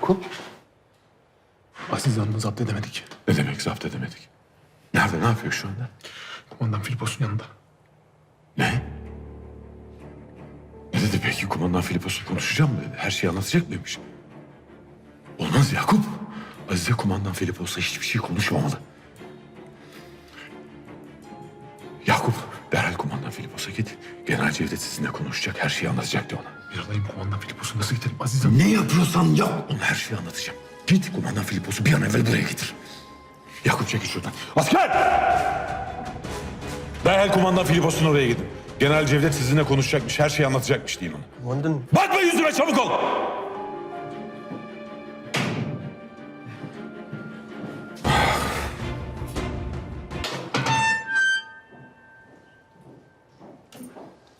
Yakup. Aziz Hanım'ı zapt edemedik. Ne demek zapt edemedik? Nerede ne yapıyor şu anda? Kumandan Filipos'un yanında. Ne? Ne dedi peki kumandan Filipos'u konuşacağım mı dedi. Her şeyi anlatacak mıymış? Olmaz Yakup. Azize kumandan Filipos'la hiçbir şey konuşmamalı. Yakup derhal kumandan Filipos'a git. General Cevdet sizinle konuşacak. Her şeyi anlatacak de ona. Bir alayım kumandan Filipos'u nasıl gidelim Aziz Hanım? Ne yapıyorsan yap. Ona her şeyi anlatacağım. Git kumandan Filipos'u bir an evvel buraya getir. Yakup çekil şuradan. Asker! Derhal kumandan Filipos'un oraya gidin. General Cevdet sizinle konuşacakmış. Her şeyi anlatacakmış deyin ona. Kumandan Bakma yüzüme çabuk ol.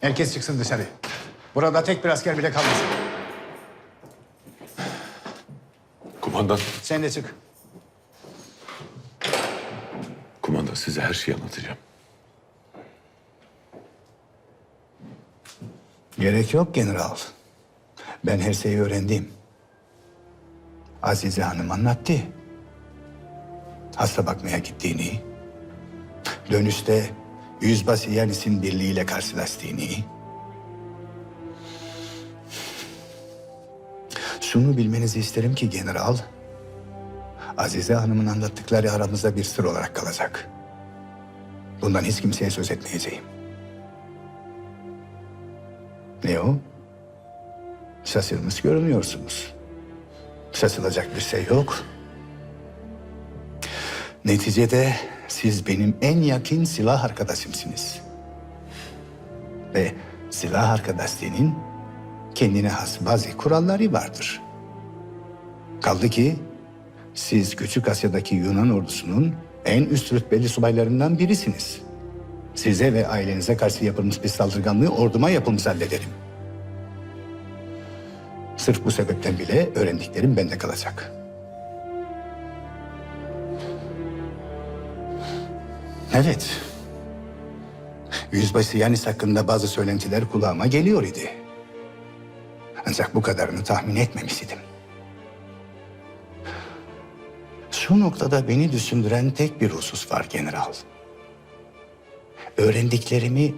Herkes çıksın dışarı. Burada tek bir asker bile kalmasın. Kumandan. Sen de çık. Kumandan size her şeyi anlatacağım. Gerek yok general. Ben her şeyi öğrendim. Azize Hanım anlattı. Hasta bakmaya gittiğini, dönüşte Yüzbaşı Yanis'in birliğiyle karşılaştığını, şunu bilmenizi isterim ki general, Azize Hanım'ın anlattıkları aramızda bir sır olarak kalacak. Bundan hiç kimseye söz etmeyeceğim. Ne o? Şaşırmış görünüyorsunuz. Şaşılacak bir şey yok. Neticede siz benim en yakın silah arkadaşımsınız. Ve silah arkadaşlığının kendine has bazı kuralları vardır. Kaldı ki siz Küçük Asya'daki Yunan ordusunun en üst rütbeli subaylarından birisiniz. Size ve ailenize karşı yapılmış bir saldırganlığı orduma yapılmış hallederim. Sırf bu sebepten bile öğrendiklerim bende kalacak. Evet. Yüzbaşı Yanis hakkında bazı söylentiler kulağıma geliyor idi. Ancak bu kadarını tahmin etmemiştim. Şu noktada beni düşündüren tek bir husus var general. Öğrendiklerimi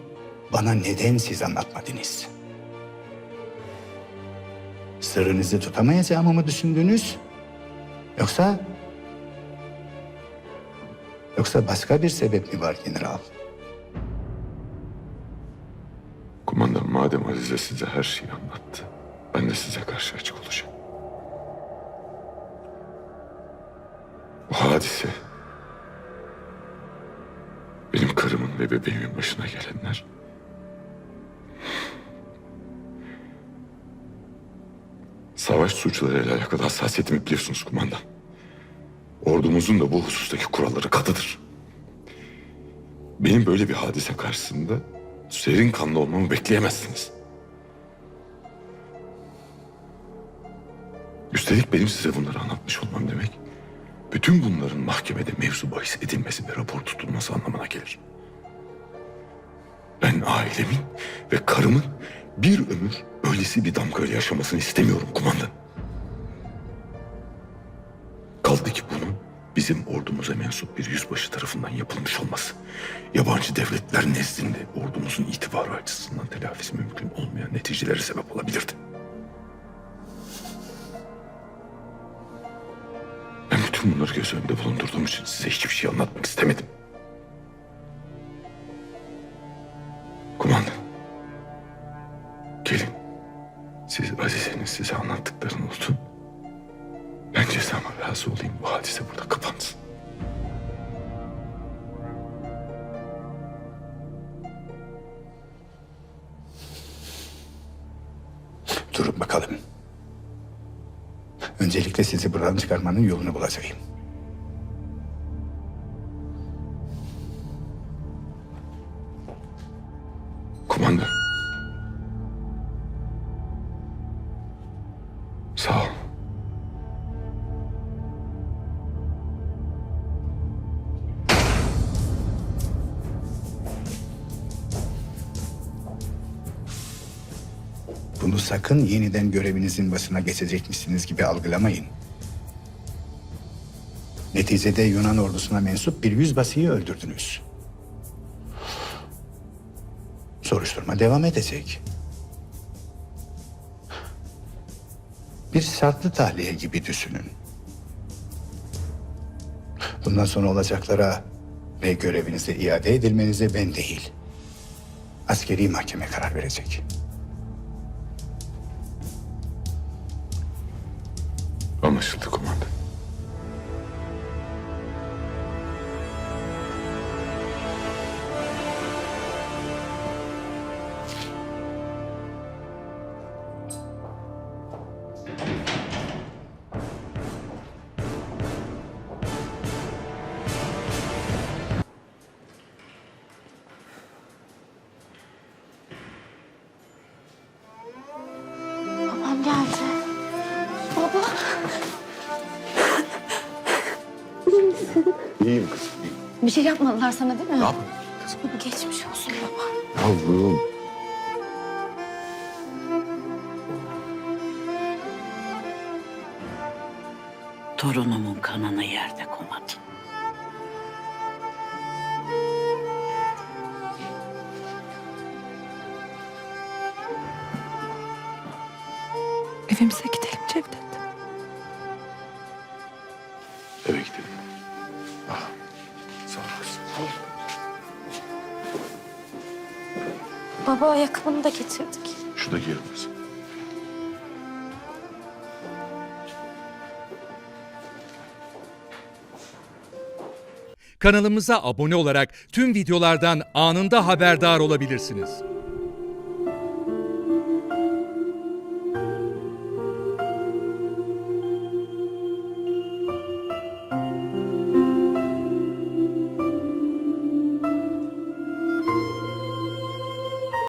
bana neden siz anlatmadınız? Sırrınızı tutamayacağımı mı düşündünüz? Yoksa... Yoksa başka bir sebep mi var general? Kumandan madem Azize size her şeyi anlattı. Ben de size karşı açık olacağım. Bu hadise... Benim karımın ve bebeğimin başına gelenler... Savaş suçlarıyla alakalı hassasiyetimi biliyorsunuz kumandan. Ordumuzun da bu husustaki kuralları katıdır. Benim böyle bir hadise karşısında serin kanlı olmamı bekleyemezsiniz. Üstelik benim size bunları anlatmış olmam demek, bütün bunların mahkemede mevzu bahis edilmesi ve rapor tutulması anlamına gelir. Ben ailemin ve karımın bir ömür öylesi bir damgayla yaşamasını istemiyorum kumandan. Kaldı ki bunun bizim ordumuza mensup bir yüzbaşı tarafından yapılmış olması, yabancı devletler nezdinde ordumuzun itibarı açısından telafisi mümkün olmayan neticelere sebep olabilirdi. Bütün bunları göz önünde bulundurduğum için size hiçbir şey anlatmak istemedim. Kumandan. Gelin. Siz Azize'nin size anlattıklarını unutun. Ben cezama razı olayım. Bu hadise burada kapansın. Durun bakalım. Öncelikle sizi buradan çıkarmanın yolunu bulacağım. Bunu sakın yeniden görevinizin başına geçecekmişsiniz gibi algılamayın. Neticede Yunan ordusuna mensup bir yüzbaşıyı öldürdünüz. Soruşturma devam edecek. Bir şartlı tahliye gibi düşünün. Bundan sonra olacaklara ve görevinize iade edilmenize ben değil, askeri mahkeme karar verecek. смысл? İyiyim kızım. Bir şey yapmadılar sana değil mi? Ne yapın? Geçmiş olsun baba. Yavrum. Torunumun kanını yerde koymadın. Evimize gidelim Cevdet. Eve gidelim. Ah, sağ ol kızım. Baba ayakkabını da getirdik. Şu da giyelim kızım. Kanalımıza abone olarak tüm videolardan anında haberdar olabilirsiniz.